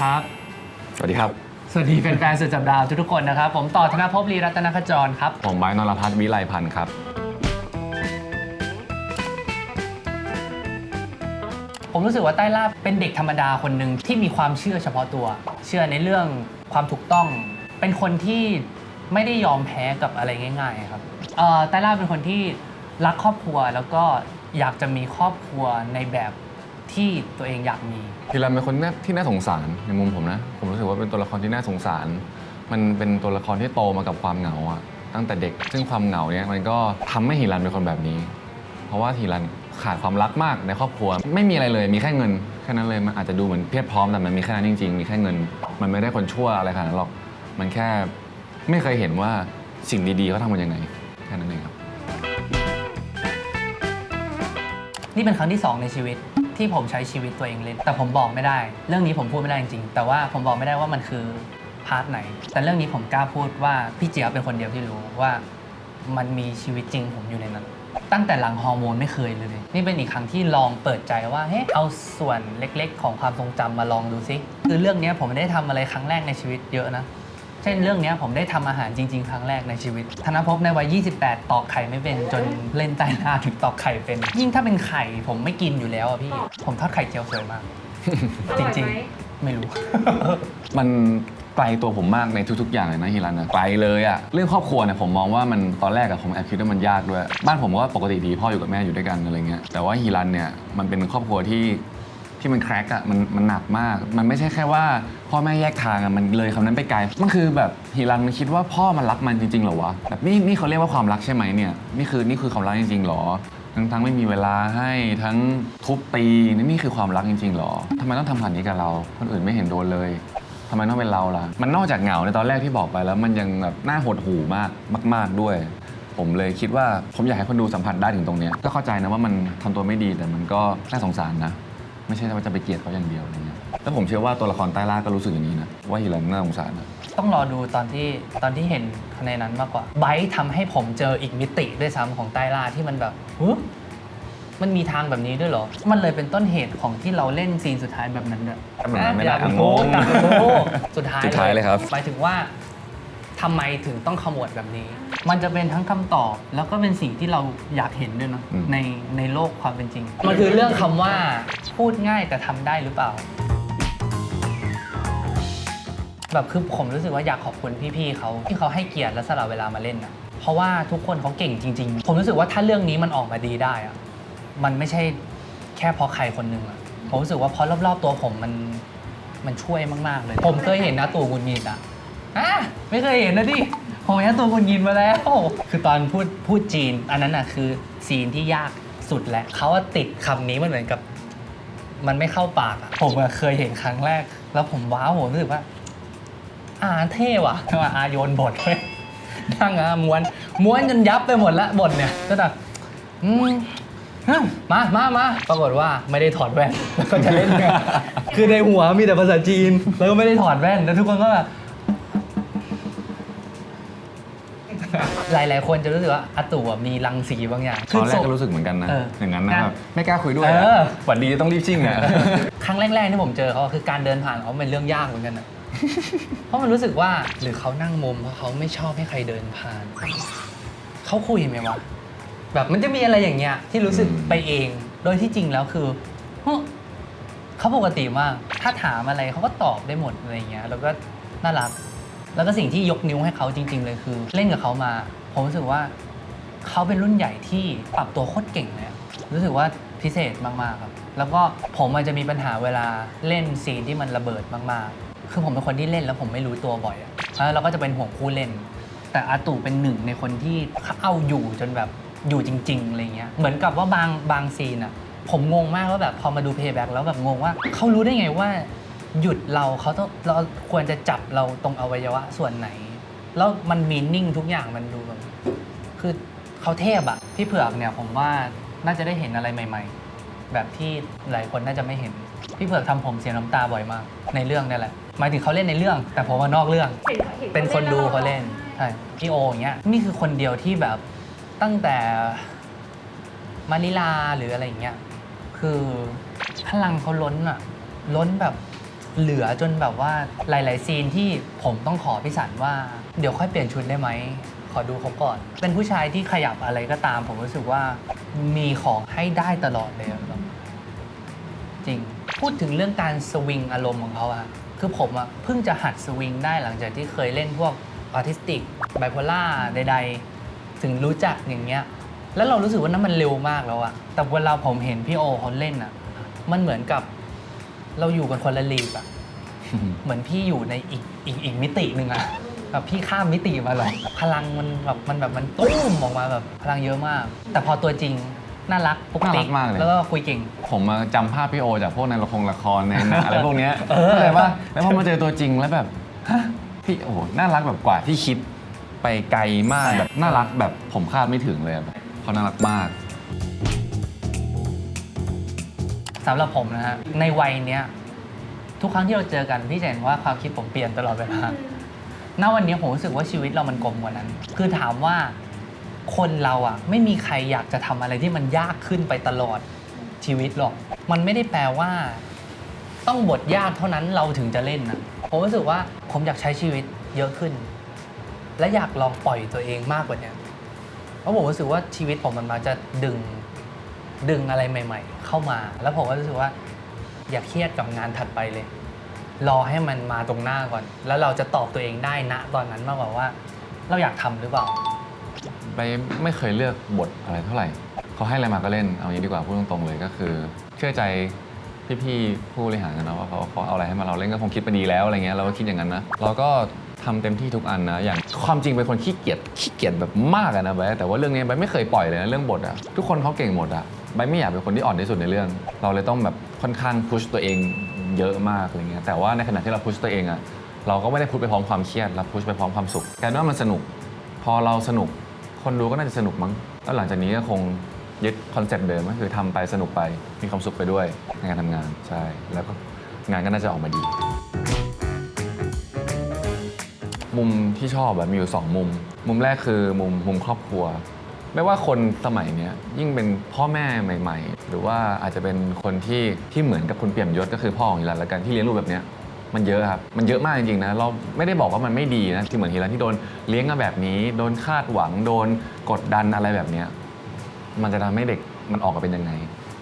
ครับ สวัสดีครับ สวัสดีแฟนๆสุดสัปดาห์ทุกๆคนนะครับ ผมต่อธนภพลีรัตนขจรครับ ผมไบร์ทนรพัฒน์วิไลพันธ์ครับ ผมรู้สึกว่าใต้ล่าเป็นเด็กธรรมดาคนหนึ่งที่มีความเชื่อเฉพาะตัว เชื่อในเรื่องความถูกต้อง เป็นคนที่ไม่ได้ยอมแพ้กับอะไรง่าย ๆ ครับเอ่อใต้ล่าเป็นคนที่รักครอบครัวแล้วก็อยากจะมีครอบครัวในแบบ ที่ตัวเองอยากมีทีรันเป็นคนน่าที่น่าสงสารในมุมผมนะ ผมรู้สึกว่าเป็นตัวละครที่น่าสงสาร มันเป็นตัวละครที่โตมากับความเหงาอะตั้งแต่เด็ก ซึ่งความเหงาเนี่ยมันก็ทำให้ฮิรันเป็นคนแบบนี้ เพราะว่าฮิรันขาดความรักมากในครอบครัว ไม่มีอะไรเลย มีแค่เงินแค่นั้นเลยมันอาจจะดูเหมือนเพียบพร้อมแต่มันมีแค่นั้นจริงๆ มีแค่เงิน มันไม่ได้คนชั่วอะไรขนาดนั้นหรอก มันแค่ไม่เคยเห็นว่าสิ่งดีๆเขาทำกันยังไงแค่นั้นเองครับ นี่เป็นครั้งที่ 2 ในชีวิต ที่ผมใช้ชีวิตตัวเองเล่นแต่ผมบอกไม่ได้ เรื่องนี้ผมพูดไม่ได้จริงๆ แต่ว่าผมบอกไม่ได้ว่ามันคือพาร์ทไหน แต่เรื่องนี้ผมกล้าพูดว่าพี่เจียบเป็นคนเดียวที่รู้ว่ามันมีชีวิตจริงผมอยู่ในนั้น ตั้งแต่หลังฮอร์โมนไม่เคยเลย นี่เป็นอีกครั้งที่ลองเปิดใจว่าเฮ้ยเอาส่วนเล็กๆ ของความทรงจำมาลองดูซิคือเรื่องนี้ผมไม่ได้ทำอะไรครั้งแรกในชีวิตเยอะนะ เช่นเรื่องเนี้ยผมได้ทำอาหารจริง ๆ ครั้งแรกในชีวิต ธนภพในวัย 28 ตอกไข่ไม่เป็น จนเล่นใต้หน้าถึงตอกไข่เป็น ยิ่งถ้าเป็นไข่ผมไม่กินอยู่แล้วอะพี่ ผมทอดไข่เจียวสวยมาก จริงๆ ไม่รู้ มันไกลตัวผมมากในทุกๆ อย่างเลยนะฮิรันนะไกลเลยอะเรื่องครอบครัวเนี่ยผมมองว่ามันตอนแรกอะผมแอบคิดว่ามันยากด้วย บ้านผมก็ปกติดีพ่ออยู่กับแม่อยู่ด้วยกันอะไรเงี้ยแต่ว่าฮิรันเนี่ยมันเป็นครอบครัวที่ ที่มันแครกอะมันมันหนักมาก มันไม่ใช่แค่ว่า พ่อแม่แยกทางอะมันเลยคำนั้นไปไกลมันคือแบบฮิรันมันคิดว่าพ่อมันรักมันจริงๆเหรอวะแบบนี่นี่เขาเรียกว่าความรักใช่ไหมเนี่ยนี่คือนี่คือความรักจริงๆเหรอ ทั้งทั้งไม่มีเวลาให้ทั้งทุบตีนี่นี่คือความรักจริงๆเหรอทำไมต้องทำผ่านนี้กับเราคนอื่นไม่เห็นโดนเลยทำไมต้องเป็นเราล่ะ มันนอกจากเหงาในตอนแรกที่บอกไปแล้ว มันยังแบบน่าหดหู่มากมาก ๆด้วย ผมเลยคิดว่าผมอยากให้คนดูสัมผัสได้ถึงตรงเนี้ยก็เข้าใจนะว่ามันทำตัวไม่ดีแต่มันก็น่าสงสารนะ ไม่ใช่ว่าจะไปเกลียดเขาอย่างเดียวอะไรเงี้ยแล้วผมเชื่อว่าตัวละครใต้ล่าก็รู้สึกอย่างนี้นะว่าฮิรันน่าสงสารนะต้องรอดูตอนที่ตอนที่เห็นในนั้นมากกว่าไบร์ททำให้ผมเจออีกมิติด้วยซ้ำของใต้ล่าที่มันแบบหึมันมีทางแบบนี้ด้วยเหรอ มันเลยเป็นต้นเหตุของที่เราเล่นซีนสุดท้ายแบบนั้นด้วย ทำแบบนั้นไม่ได้อยากอะโอ้อยากงงโอ้สุดท้ายสุดท้ายเลยครับ หมายถึงว่า ทำไมถึงต้องขมวดแบบนี้ มันจะเป็นทั้งคำตอบ แล้วก็เป็นสิ่งที่เราอยากเห็นด้วยเนอะอืม ในในโลกความเป็นจริง มันคือเรื่องคำว่าพูดง่ายแต่ทำได้หรือเปล่า แบบคือผมรู้สึกว่าอยากขอบคุณพี่ๆเขาที่เขาให้เกียรติและสละเวลามาเล่นนะเพราะว่าทุกคนเขาเก่งจริง ๆ ผมรู้สึกว่าถ้าเรื่องนี้มันออกมาดีได้อะมันไม่ใช่แค่เพราะใครคนหนึ่งอะผมรู้สึกว่าเพราะรอบๆตัวผมมันมันช่วยมากๆเลย ผมเคยเห็นนะตัวกุนยินอะ อะไม่เคยเห็นนะดิผมเห็นนะตัวกุนยินมาแล้ว คือตอนพูดพูดจีน อันนั้นอะคือซีนที่ยากสุดแหละเขาว่าติดคำนี้มันเหมือนกับ มันไม่เข้าปากอะผมอะเคยเห็นครั้งแรก แล้วผมว้าวผมรู้สึกว่า อาเท่ว่ะทำไมอาโยนบทเว้ยนั่งอะม้วนม้วนจนยับไปหมดละบทเนี่ยก็แบบอืมฮึ่มมามามาปรากฏว่าไม่ได้ถอดแว่นแล้วก็จะเล่นเนี่ยคือในหัวมีแต่ภาษาจีน แล้วก็ไม่ได้ถอดแว่นแล้วทุกคนก็แบบ หลายๆ คนจะรู้สึกว่าอาตู่อะมีรังสีบางอย่างตอนแรกส่งก็รู้สึกเหมือนกันนะ เอออย่างนั้นนะนะแบบไม่กล้าคุยด้วยเอออะหวัดดีต้องรีบชิ่งอะ ครั้งแรกๆที่ผมเจอเขาคือการเดินผ่านเขาเป็นเรื่องยากเหมือนกันนะเพราะมันรู้สึกว่าหรือเขานั่งมุมเพราะเขาไม่ชอบให้ใครเดินผ่าน เขาคุยไหมวะแบบมันจะมีอะไรอย่างเงี้ยที่รู้สึกอืม ไปเอง โดยที่จริงแล้วคือเฮ้ยเขาปกติมากถ้าถามอะไรเขาก็ตอบได้หมดอะไรเงี้ยแล้วก็น่ารัก แล้วก็สิ่งที่ยกนิ้วให้เขาจริง ๆ เลยคือ เล่นกับเขามา ผมรู้สึกว่าเขาเป็นรุ่นใหญ่ที่ปรับตัวโคตรเก่งเลยอะรู้สึกว่าพิเศษมากๆครับ แล้วก็ผมมันจะมีปัญหาเวลาเล่นซีนที่มันระเบิดมากๆ คือผมเป็นคนที่เล่นแล้วผมไม่รู้ตัวบ่อยอะแล้วเราก็จะเป็นห่วงคู่เล่น แต่อาตู่เป็นหนึ่งในคนที่เขาเอาอยู่จนแบบอยู่จริงๆอะไรเงี้ย เหมือนกับว่าบางบางซีนอะผมงงมากว่าแบบพอมาดูเพย์แบ็กแล้วแบบงงว่าเขารู้ได้ไงว่า หยุดเราเขาต้องเราควรจะจับเราตรงอวัยวะส่วนไหน แล้วมันมีนิ่งทุกอย่างมันดูแบบคือเขาเทพอะพี่เผือกเนี่ยผมว่าน่าจะได้เห็นอะไรใหม่ ๆ แบบที่หลายคนน่าจะไม่เห็น พี่เผือกทำผมเสียน้ำตาบ่อยมาก ในเรื่องนี่แหละหมายถึงเขาเล่นในเรื่อง แต่ผมว่านอกเรื่องเป็นคนดูเขาเล่นใช่พี่โออย่างเงี้ยนี่คือคนเดียวที่แบบตั้งแต่มานิลาหรืออะไรอย่างเงี้ยคือพลังเขาล้นอะล้นแบบเหลือจนแบบว่าหลาย ๆ ซีนที่ผมต้องขอพี่สันว่า เดี๋ยวค่อยเปลี่ยนชุดได้ไหม ขอดูเขาก่อน เป็นผู้ชายที่ขยับอะไรก็ตาม ผมรู้สึกว่ามีของให้ได้ตลอดเลยอะแบบจริง พูดถึงเรื่องการสวิงอารมณ์ของเขาอะคือผมอะเพิ่งจะหัดสวิงได้หลังจากที่เคยเล่นพวกออทิสติกไบโพล่าใด ๆ ถึงรู้จักอย่างเงี้ย แล้วเรารู้สึกว่านั้นมันเร็วมากแล้วอะแต่เวลาผมเห็นพี่โอเขาเล่นอะมันเหมือนกับเราอยู่กันคนละลีกอะเหมือนพี่อยู่ในอีกอีกอีกมิติหนึ่งอะ แบบพี่ข้ามมิติมาเลยพลังมันแบบมันแบบมันตุ้มออกมาแบบพลังเยอะมาก แต่พอตัวจริงน่ารักปกน่าติรักมากเลย แล้วก็คุยเก่ง ผมมาจำภาพพี่โอจากพวกในละครละครในหนังอะไรพวกเนี้ยเออ เข้าใจปะแล้วพอมาเจอตัวจริงแล้วแบบฮะพี่โอ้โหน่ารักแบบกว่าที่คิดไปไกลมากแบบน่ารักแบบผมคาดไม่ถึงเลยอะแบบเขาน่ารักมาก สำหรับผมนะฮะในวัยเนี้ยทุกครั้งที่เราเจอกันพี่จะเห็นว่าความคิดผมเปลี่ยนตลอดเวลา ณวันนี้ผมรู้สึกว่าชีวิตเรามันกลมกว่านั้น คือถามว่าคนเราอะ ไม่มีใครอยากจะทำอะไรที่มันยากขึ้นไปตลอดชีวิตหรอก มันไม่ได้แปลว่า ต้องบทยากเท่านั้นเราถึงจะเล่นนะผมรู้สึกว่าผมอยากใช้ชีวิตเยอะขึ้น และอยากลองปล่อยตัวเองมากกว่านี้เพราะผมรู้สึกว่าชีวิตผมมันมาจะดึงดึงอะไรใหม่ ๆ เข้ามา แล้วผมก็รู้สึกว่า อย่าเครียดกับงานถัดไปเลย รอให้มันมาตรงหน้าก่อน แล้วเราจะตอบตัวเองได้ณตอนนั้นมากกว่าว่า เราอยากทำหรือเปล่า ไปไม่เคยเลือกบทอะไรเท่าไหร่เขาให้อะไรมาก็เล่นเอางี้ดีกว่าพูดตรงๆเลยก็คือ เชื่อใจพี่ๆผู้บริหารนะว่าเขาเขาเอาอะไรให้มาเราเล่นก็คงคิดมาดีแล้วอะไรเงี้ยเราก็คิดอย่างนั้นนะเราก็ทำเต็มที่ทุกอันนะอย่างความจริงเป็นคนขี้เกียจขี้เกียจแบบมากอะนะไบร์ทแต่ว่าเรื่องนี้ไบร์ทไม่เคยปล่อยเลยนะเรื่องบทอะทุกคนเขาเก่งหมดอะไบร์ทไม่อยากเป็นคนที่อ่อนที่สุดในเรื่อง เราเลยต้องแบบค่อนข้างพุชตัวเอง เยอะมากอะไรเงี้ยแต่ว่าในขณะที่เราพุชตัวเองอะเราก็ไม่ได้พุชไปพร้อมความเครียดเราพุชไปพร้อมความสุขกลารว่ามันสนุก พอเราสนุกคนดูก็น่าจะสนุกมั้งแล้วหลังจากนี้ก็คงยึดคอนเซปต์เดิมก็คือทำไปสนุกไปมีความสุขไปด้วยในการทำงานใช่แล้วก็งานก็น่าจะออกมาดี มุมที่ชอบแบบมีอยู่สองมุม มุมแรกคือมุมมุมครอบครัว ไม่ว่าคนสมัยเนี้ยยิ่งเป็นพ่อแม่ใหม่ ๆ หรือว่าอาจจะเป็นคนที่ที่เหมือนกับคุณเปี่ยมยศก็คือพ่อของฮิรันละกันที่เลี้ยงลูกแบบเนี้ยมันเยอะครับ มันเยอะมากจริงๆนะ เราไม่ได้บอกว่ามันไม่ดีนะ ที่เหมือนฮิรันที่โดนเลี้ยงมาแบบนี้ โดนคาดหวัง โดนกดดันอะไรแบบเนี้ยมันจะทำให้เด็กมันออกมาเป็นยังไง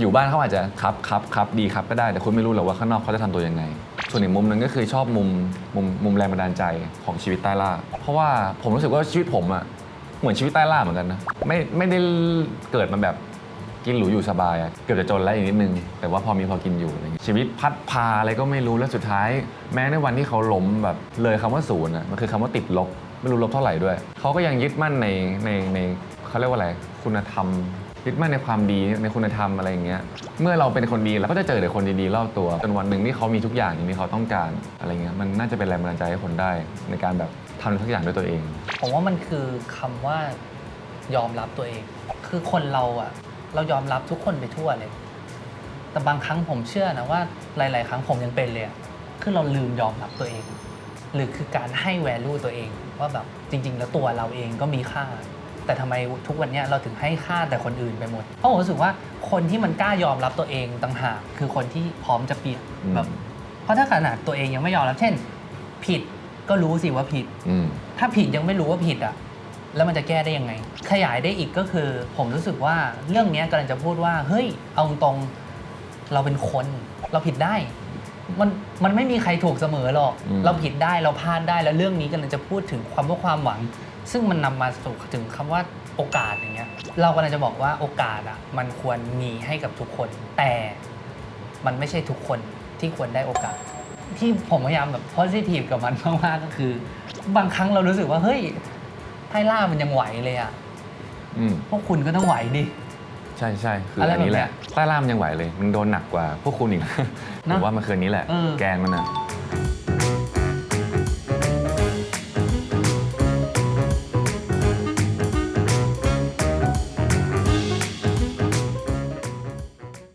อยู่บ้านเขาอาจจะครับครับครับดีครับก็ได้ แต่คุณไม่รู้หรอกว่าข้างนอกเขาจะทำตัวยังไง ส่วนอีกมุมหนึงก็คือชอบมุมมุมมุมแรงบันดาลใจของชีวิตใต้ล่า เพราะว่าผมรู้สึกว่าชีวิตผมอะ เหมือนชีวิตใต้ล่าเหมือนกันนะ ไม่ไม่ได้เกิดมาแบบกินหรูอยู่สบายอะเกือบจะจนแล้วอีกนิดนึง แต่ว่าพอมีพอกินอยู่อะไรอย่างเงี้ยชีวิตพัดพาอะไรก็ไม่รู้แล้วสุดท้าย แม้ในวันที่เขาล้มแบบเลยคำว่าศูนย์อะมันคือคำว่าติดลบ ไม่รู้ลบเท่าไหร่ด้วย เขาก็ยังยึดมั่นในในในเขาเรียกว่าอะไรคุณธรรม ยึดมั่นในความดีในคุณธรรมอะไรอย่างเงี้ยเมื่อเราเป็นคนดีเราก็จะเจอแต่คนดีๆรอบตัวจนวันหนึ่งที่เขามีทุกอย่างอย่างที่เขาต้องการอะไรเงี้ยมันน่าจะเป็นแรงบันดาลใจให้คนได้ในการแบบ ทำทุกอย่างด้วยตัวเอง ผมว่ามันคือคำว่ายอมรับตัวเอง คือคนเราอะเรายอมรับทุกคนไปทั่วเลย แต่บางครั้งผมเชื่อนะว่าหลาย ๆ ครั้งผมยังเป็นเลยอะคือเราลืมยอมรับตัวเอง หรือคือการให้แวลูตัวเอง ว่าแบบจริง ๆ แล้วตัวเราเองก็มีค่า แต่ทำไมทุกวันเนี้ยเราถึงให้ค่าแต่คนอื่นไปหมด เพราะผมรู้สึกว่าคนที่มันกล้ายอมรับตัวเองต่างหากคือคนที่พร้อมจะเปลี่ยนอืม แบบ เพราะถ้าขนาดตัวเองยังไม่ยอมรับเช่น ผิด ก็รู้สิว่าผิด อืม ถ้าผิดยังไม่รู้ว่าผิดอะ แล้วมันจะแก้ได้ยังไง ขยายได้อีกก็คือ ผมรู้สึกว่าเรื่องเนี้ยกำลังจะพูดว่า เฮ้ย เอาตรงๆเราเป็นคน เราผิดได้ มันมันไม่มีใครถูกเสมอหรอก อืม เราผิดได้เราพลาดได้แล้วเรื่องนี้กำลังจะพูดถึงความว่าความหวัง ซึ่งมันนำมาสู่ถึงคำว่าโอกาสอย่างเงี้ย เรากำลังจะบอกว่าโอกาสอะ มันควรมีให้กับทุกคน แต่มันไม่ใช่ทุกคนที่ควรได้โอกาส ที่ผมพยายามแบบ positive กับมันมากๆก็คือ บางครั้งเรารู้สึกว่า เฮ้ยไพ่ล่ามันยังไหวเลยอะอืมพวกคุณก็ต้องไหวดิ ใช่ใช่คืออะไรอันนี้แหแบบเนี้ละยใต้ล่ามยังไหวเลย มันโดนหนักกว่าพวกคุณอีกนะผมว่ามันคืออันนี้แหละ เออ แกนมันอะ